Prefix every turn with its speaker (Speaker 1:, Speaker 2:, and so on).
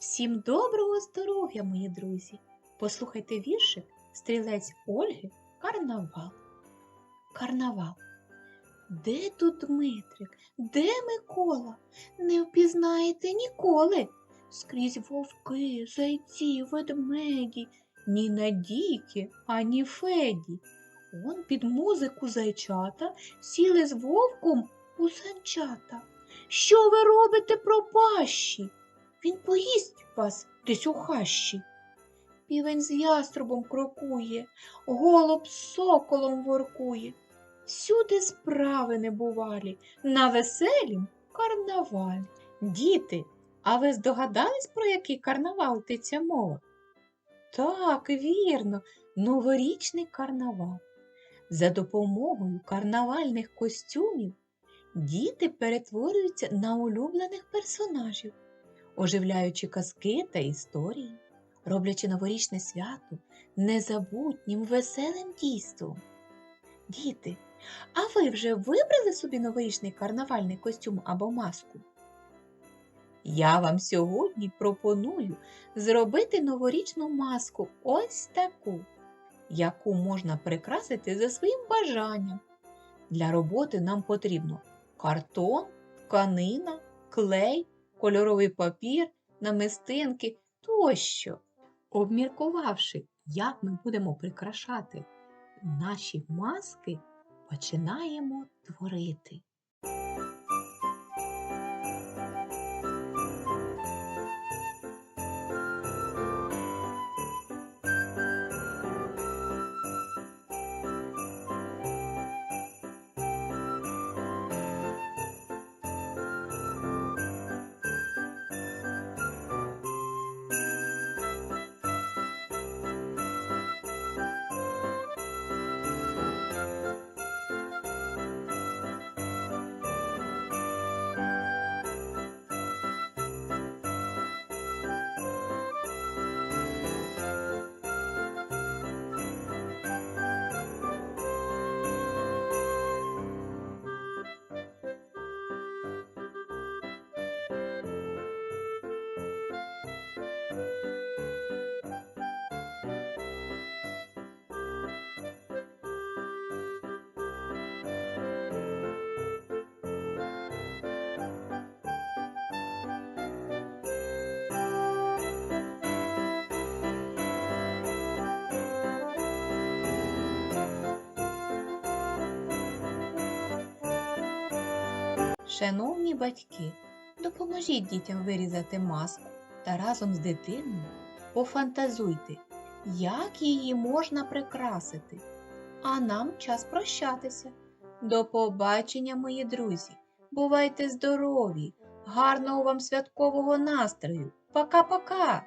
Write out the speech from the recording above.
Speaker 1: Всім доброго здоров'я, мої друзі! Послухайте віршик стрілець Ольги Карнавал. Карнавал. Де тут Дмитрик? Де Микола? Не впізнаєте ніколи. Скрізь вовки, зайці, ведмеді, ні Надійки, ані Феді. Он під музику зайчата сіли з вовком у санчата. Що ви робите пропащі? Він поїсть вас десь у хащі. Півень з яструбом крокує, голуб соколом воркує. Всюди справи небувалі, на веселім карнавалі. Діти, а ви здогадались, про який карнавал йдеться мова? Так, вірно, новорічний карнавал. За допомогою карнавальних костюмів діти перетворюються на улюблених персонажів оживляючи казки та історії, роблячи новорічне свято незабутнім веселим дійством. Діти, а ви вже вибрали собі новорічний карнавальний костюм або маску? Я вам сьогодні пропоную зробити новорічну маску ось таку, яку можна прикрасити за своїм бажанням. Для роботи нам потрібно картон, тканина, клей кольоровий папір, намистинки тощо. Обміркувавши, як ми будемо прикрашати наші маски, починаємо творити. Шановні батьки, допоможіть дітям вирізати маску та разом з дитиною пофантазуйте, як її можна прикрасити. А нам час прощатися. До побачення, мої друзі! Бувайте здорові! Гарного вам святкового настрою! Пока-пока!